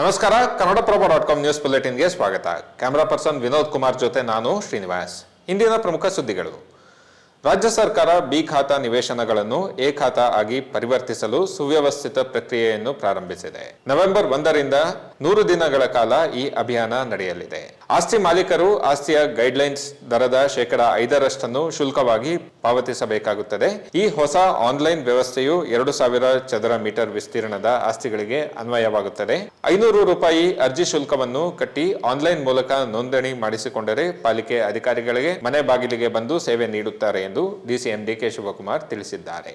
ನಮಸ್ಕಾರ, Kannada Prabha dot com news ಬುಲೆಟಿನ್ಗೆ ಸ್ವಾಗತ. ಕ್ಯಾಮರಾ ಪರ್ಸನ್ ವಿನೋದ್ ಕುಮಾರ್ ಜೊತೆ ನಾನು ಶ್ರೀನಿವಾಸ್. ಇಂದಿನ ಪ್ರಮುಖ ಸುದ್ದಿಗಳು. ರಾಜ್ಯ ಸರ್ಕಾರ ಬಿ ಖಾತಾ ನಿವೇಶನಗಳನ್ನು ಎ ಖಾತಾ ಆಗಿ ಪರಿವರ್ತಿಸಲು ಸುವ್ಯವಸ್ಥಿತ ಪ್ರಕ್ರಿಯೆಯನ್ನು ಪ್ರಾರಂಭಿಸಿದೆ. ನವೆಂಬರ್ ಒಂದರಿಂದ ನೂರು ದಿನಗಳ ಕಾಲ ಈ ಅಭಿಯಾನ ನಡೆಯಲಿದೆ. ಆಸ್ತಿ ಮಾಲೀಕರು ಆಸ್ತಿಯ ಗೈಡ್ಲೈನ್ಸ್ ದರದ ಶೇಕಡ ಐದರಷ್ಟನ್ನು ಶುಲ್ಕವಾಗಿ ಪಾವತಿಸಬೇಕಾಗುತ್ತದೆ. ಈ ಹೊಸ ಆನ್ಲೈನ್ ವ್ಯವಸ್ಥೆಯು ಎರಡು ಸಾವಿರ ಚದರ ಮೀಟರ್ ವಿಸ್ತೀರ್ಣದ ಆಸ್ತಿಗಳಿಗೆ ಅನ್ವಯವಾಗುತ್ತದೆ. ಐನೂರು ರೂಪಾಯಿ ಅರ್ಜಿ ಶುಲ್ಕವನ್ನು ಕಟ್ಟಿ ಆನ್ಲೈನ್ ಮೂಲಕ ನೋಂದಣಿ ಮಾಡಿಸಿಕೊಂಡರೆ ಪಾಲಿಕೆ ಅಧಿಕಾರಿಗಳಿಗೆ ಮನೆ ಬಾಗಿಲಿಗೆ ಬಂದು ಸೇವೆ ನೀಡುತ್ತಾರೆ ಎಂದು ಡಿಸಿಎಂ ಡಿಕೆ ಶಿವಕುಮಾರ್ ತಿಳಿಸಿದ್ದಾರೆ.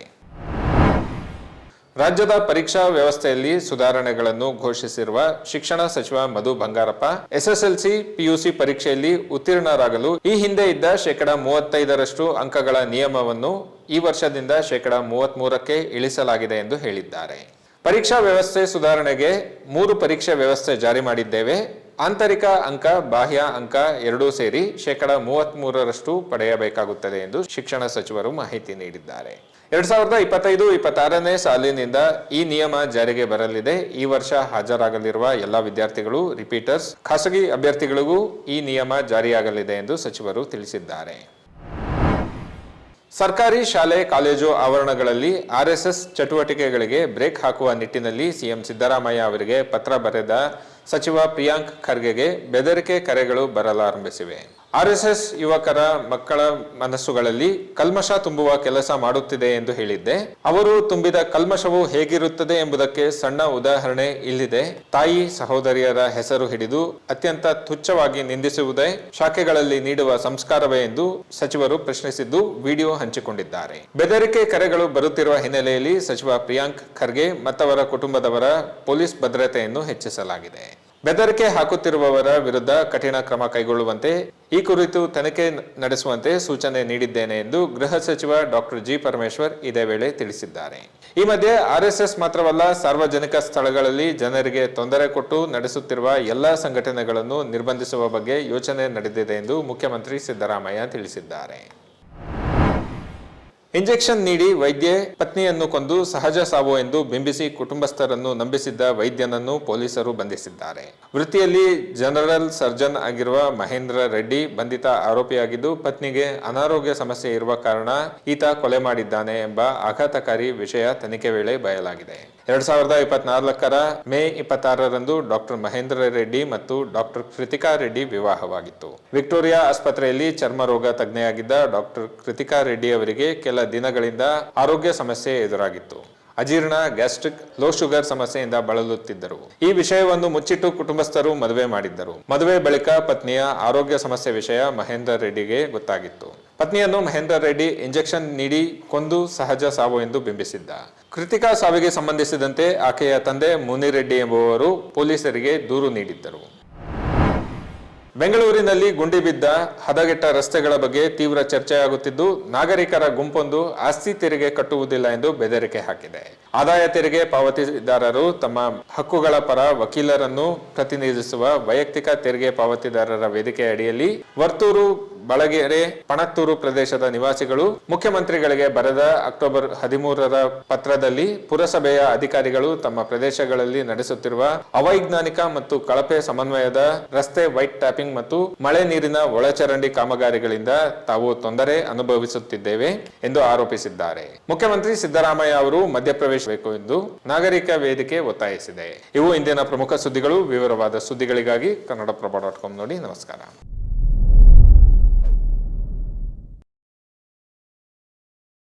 ರಾಜ್ಯದ ಪರೀಕ್ಷಾ ವ್ಯವಸ್ಥೆಯಲ್ಲಿ ಸುಧಾರಣೆಗಳನ್ನು ಘೋಷಿಸಿರುವ ಶಿಕ್ಷಣ ಸಚಿವ ಮಧು ಬಂಗಾರಪ್ಪ, ಎಸ್ಎಸ್ಎಲ್ಸಿ ಪಿಯುಸಿ ಪರೀಕ್ಷೆಯಲ್ಲಿ ಉತ್ತೀರ್ಣರಾಗಲು ಈ ಹಿಂದೆ ಇದ್ದ ಶೇಕಡ ಮೂವತ್ತೈದರಷ್ಟು ಅಂಕಗಳ ನಿಯಮವನ್ನು ಈ ವರ್ಷದಿಂದ ಶೇಕಡ ಮೂವತ್ಮೂರಕ್ಕೆ ಇಳಿಸಲಾಗಿದೆ ಎಂದು ಹೇಳಿದ್ದಾರೆ. ಪರೀಕ್ಷಾ ವ್ಯವಸ್ಥೆ ಸುಧಾರಣೆಗೆ ಮೂರು ಪರೀಕ್ಷಾ ವ್ಯವಸ್ಥೆ ಜಾರಿ ಮಾಡಿದ್ದೇವೆ. ಆಂತರಿಕ ಅಂಕ, ಬಾಹ್ಯ ಅಂಕ ಎರಡೂ ಸೇರಿ ಶೇಕಡ ಮೂವತ್ಮೂರರಷ್ಟು ಪಡೆಯಬೇಕಾಗುತ್ತದೆ ಎಂದು ಶಿಕ್ಷಣ ಸಚಿವರು ಮಾಹಿತಿ ನೀಡಿದ್ದಾರೆ. ಎರಡ್ ಸಾವಿರದ ಇಪ್ಪತ್ತೈದು, ಇಪ್ಪತ್ತಾರನೇ ಸಾಲಿನಿಂದ ಈ ನಿಯಮ ಜಾರಿಗೆ ಬರಲಿದೆ. ಈ ವರ್ಷ ಹಾಜರಾಗಲಿರುವ ಎಲ್ಲ ವಿದ್ಯಾರ್ಥಿಗಳು ರಿಪೀಟರ್ಸ್ ಖಾಸಗಿ ಅಭ್ಯರ್ಥಿಗಳಿಗೂ ಈ ನಿಯಮ ಜಾರಿಯಾಗಲಿದೆ ಎಂದು ಸಚಿವರು ತಿಳಿಸಿದ್ದಾರೆ. ಸರ್ಕಾರಿ ಶಾಲೆ, ಕಾಲೇಜು ಆವರಣಗಳಲ್ಲಿ ಆರ್ಎಸ್ಎಸ್ ಚಟುವಟಿಕೆಗಳಿಗೆ ಬ್ರೇಕ್ ಹಾಕುವ ನಿಟ್ಟಿನಲ್ಲಿ ಸಿಎಂ ಸಿದ್ದರಾಮಯ್ಯ ಅವರಿಗೆ ಪತ್ರ ಬರೆದ ಸಚಿವ ಪ್ರಿಯಾಂಕ್ ಖರ್ಗೆಗೆ ಬೆದರಿಕೆ ಕರೆಗಳು ಬರಲಾರಂಭಿಸಿವೆ. ಆರ್ಎಸ್ಎಸ್ ಯುವಕರ ಮಕ್ಕಳ ಮನಸ್ಸುಗಳಲ್ಲಿ ಕಲ್ಮಶ ತುಂಬುವ ಕೆಲಸ ಮಾಡುತ್ತಿದೆ ಎಂದು ಹೇಳಿದ್ದೆ. ಅವರು ತುಂಬಿದ ಕಲ್ಮಶವು ಹೇಗಿರುತ್ತದೆ ಎಂಬುದಕ್ಕೆ ಸಣ್ಣ ಉದಾಹರಣೆ ಇಲ್ಲಿದೆ. ತಾಯಿ ಸಹೋದರಿಯರ ಹೆಸರು ಹಿಡಿದು ಅತ್ಯಂತ ತುಚ್ಛವಾಗಿ ನಿಂದಿಸುವುದೇ ಶಾಖೆಗಳಲ್ಲಿ ನೀಡುವ ಸಂಸ್ಕಾರವೇ ಎಂದು ಸಚಿವರು ಪ್ರಶ್ನಿಸಿದ್ದು ವಿಡಿಯೋ ಹಂಚಿಕೊಂಡಿದ್ದಾರೆ. ಬೆದರಿಕೆ ಕರೆಗಳು ಬರುತ್ತಿರುವ ಹಿನ್ನೆಲೆಯಲ್ಲಿ ಸಚಿವ ಪ್ರಿಯಾಂಕ್ ಖರ್ಗೆ ಮತ್ತವರ ಕುಟುಂಬದವರ ಪೊಲೀಸ್ ಭದ್ರತೆಯನ್ನು ಹೆಚ್ಚಿಸಲಾಗಿದೆ. ಬೆದರಿಕೆ ಹಾಕುತ್ತಿರುವವರ ವಿರುದ್ಧ ಕಠಿಣ ಕ್ರಮ ಕೈಗೊಳ್ಳುವಂತೆ ಈ ಕುರಿತು ತನಿಖೆ ನಡೆಸುವಂತೆ ಸೂಚನೆ ನೀಡಿದ್ದೇನೆ ಎಂದು ಗೃಹ ಸಚಿವ ಡಾಕ್ಟರ್ ಜಿ ಪರಮೇಶ್ವರ್ ಇದೇ ವೇಳೆ ತಿಳಿಸಿದ್ದಾರೆ. ಈ ಮಧ್ಯೆ ಆರ್ಎಸ್ಎಸ್ ಮಾತ್ರವಲ್ಲ ಸಾರ್ವಜನಿಕ ಸ್ಥಳಗಳಲ್ಲಿ ಜನರಿಗೆ ತೊಂದರೆ ಕೊಟ್ಟು ನಡೆಸುತ್ತಿರುವ ಎಲ್ಲಾ ಸಂಘಟನೆಗಳನ್ನು ನಿರ್ಬಂಧಿಸುವ ಬಗ್ಗೆ ಯೋಚನೆ ನಡೆದಿದೆ ಎಂದು ಮುಖ್ಯಮಂತ್ರಿ ಸಿದ್ದರಾಮಯ್ಯ ತಿಳಿಸಿದ್ದಾರೆ. ಇಂಜೆಕ್ಷನ್ ನೀಡಿ ವೈದ್ಯೆ ಪತ್ನಿಯನ್ನು ಕೊಂದು ಸಹಜ ಸಾವು ಎಂದು ಬಿಂಬಿಸಿ ಕುಟುಂಬಸ್ಥರನ್ನು ನಂಬಿಸಿದ್ದ ವೈದ್ಯನನ್ನು ಪೊಲೀಸರು ಬಂಧಿಸಿದ್ದಾರೆ. ವೃತ್ತಿಯಲ್ಲಿ ಜನರಲ್ ಸರ್ಜನ್ ಆಗಿರುವ ಮಹೇಂದ್ರ ರೆಡ್ಡಿ ಬಂಧಿತ ಆರೋಪಿಯಾಗಿದ್ದು, ಪತ್ನಿಗೆ ಅನಾರೋಗ್ಯ ಸಮಸ್ಯೆ ಇರುವ ಕಾರಣ ಈತ ಕೊಲೆ ಮಾಡಿದ್ದಾನೆ ಎಂಬ ಆಘಾತಕಾರಿ ವಿಷಯ ತನಿಖೆ ವೇಳೆ ಬಯಲಾಗಿದೆ. ಎರಡ್ ಸಾವಿರದ ಇಪ್ಪತ್ನಾಲ್ಕರ ಮೇ ಇಪ್ಪತ್ತಾರರಂದು ಡಾಕ್ಟರ್ ಮಹೇಂದ್ರ ರೆಡ್ಡಿ ಮತ್ತು ಡಾಕ್ಟರ್ ಕೃತಿಕಾ ರೆಡ್ಡಿ ವಿವಾಹವಾಗಿತ್ತು. ವಿಕ್ಟೋರಿಯಾ ಆಸ್ಪತ್ರೆಯಲ್ಲಿ ಚರ್ಮ ರೋಗ ತಜ್ಞೆಯಾಗಿದ್ದ ಡಾಕ್ಟರ್ ಕೃತಿಕಾ ರೆಡ್ಡಿ ಅವರಿಗೆ ಕೆಲ ದಿನಗಳಿಂದ ಆರೋಗ್ಯ ಸಮಸ್ಯೆ ಎದುರಾಗಿತ್ತು. ಅಜೀರ್ಣ, ಗ್ಯಾಸ್ಟ್ರಿಕ್ ಲೋ ಶುಗರ್ ಸಮಸ್ಯೆಯಿಂದ ಬಳಲುತ್ತಿದ್ದರು. ಈ ವಿಷಯವನ್ನು ಮುಚ್ಚಿಟ್ಟು ಕುಟುಂಬಸ್ಥರು ಮದುವೆ ಮಾಡಿದ್ದರು. ಮದುವೆ ಬಳಿಕ ಪತ್ನಿಯ ಆರೋಗ್ಯ ಸಮಸ್ಯೆ ವಿಷಯ ಮಹೇಂದರ್ ರೆಡ್ಡಿಗೆ ಗೊತ್ತಾಗಿತ್ತು. ಪತ್ನಿಯನ್ನು ಮಹೇಂದ್ರ ರೆಡ್ಡಿ ಇಂಜೆಕ್ಷನ್ ನೀಡಿ ಕೊಂದು ಸಹಜ ಸಾವು ಎಂದು ಬಿಂಬಿಸಿದ್ದ. ಕೃತಿಕಾ ಸಾವಿಗೆ ಸಂಬಂಧಿಸಿದಂತೆ ಆಕೆಯ ತಂದೆ ಮುನಿರೆಡ್ಡಿ ಎಂಬುವರು ಪೊಲೀಸರಿಗೆ ದೂರು ನೀಡಿದ್ದರು. ಬೆಂಗಳೂರಿನಲ್ಲಿ ಗುಂಡಿ ಬಿದ್ದ ಹದಗೆಟ್ಟ ರಸ್ತೆಗಳ ಬಗ್ಗೆ ತೀವ್ರ ಚರ್ಚೆಯಾಗುತ್ತಿದ್ದು, ನಾಗರಿಕರ ಗುಂಪೊಂದು ಆಸ್ತಿ ತೆರಿಗೆ ಕಟ್ಟುವುದಿಲ್ಲ ಎಂದು ಬೆದರಿಕೆ ಹಾಕಿದೆ. ಆದಾಯ ತೆರಿಗೆ ಪಾವತಿದಾರರು ತಮ್ಮ ಹಕ್ಕುಗಳ ಪರ ವಕೀಲರನ್ನು ಪ್ರತಿನಿಧಿಸುವ ವೈಯಕ್ತಿಕ ತೆರಿಗೆ ಪಾವತಿದಾರರ ವೇದಿಕೆ ಅಡಿಯಲ್ಲಿ ವರ್ತೂರು ಬಳಗೆರೆ ಪಣತ್ತೂರು ಪ್ರದೇಶದ ನಿವಾಸಿಗಳು ಮುಖ್ಯಮಂತ್ರಿಗಳಿಗೆ ಬರೆದ ಅಕ್ಟೋಬರ್ ಹದಿಮೂರರ ಪತ್ರದಲ್ಲಿ ಪುರಸಭೆಯ ಅಧಿಕಾರಿಗಳು ತಮ್ಮ ಪ್ರದೇಶಗಳಲ್ಲಿ ನಡೆಸುತ್ತಿರುವ ಅವೈಜ್ಞಾನಿಕ ಮತ್ತು ಕಳಪೆ ಸಮನ್ವಯದ ರಸ್ತೆ ವೈಟ್ ಟ್ಯಾಪಿಂಗ್ ಮತ್ತು ಮಳೆ ನೀರಿನ ಒಳಚರಂಡಿ ಕಾಮಗಾರಿಗಳಿಂದ ತಾವು ತೊಂದರೆ ಅನುಭವಿಸುತ್ತಿದ್ದೇವೆ ಎಂದು ಆರೋಪಿಸಿದ್ದಾರೆ. ಮುಖ್ಯಮಂತ್ರಿ ಸಿದ್ದರಾಮಯ್ಯ ಅವರು ಮಧ್ಯಪ್ರವೇಶಬೇಕು ಎಂದು ನಾಗರಿಕ ವೇದಿಕೆ ಒತ್ತಾಯಿಸಿದೆ. ಇವು ಇಂದಿನ ಪ್ರಮುಖ ಸುದ್ದಿಗಳು. ವಿವರವಾದ ಸುದ್ದಿಗಳಿಗಾಗಿ ಕನ್ನಡಪ್ರಭ ಡಾಟ್ ಕಾಮ್ ನೋಡಿ. ನಮಸ್ಕಾರ.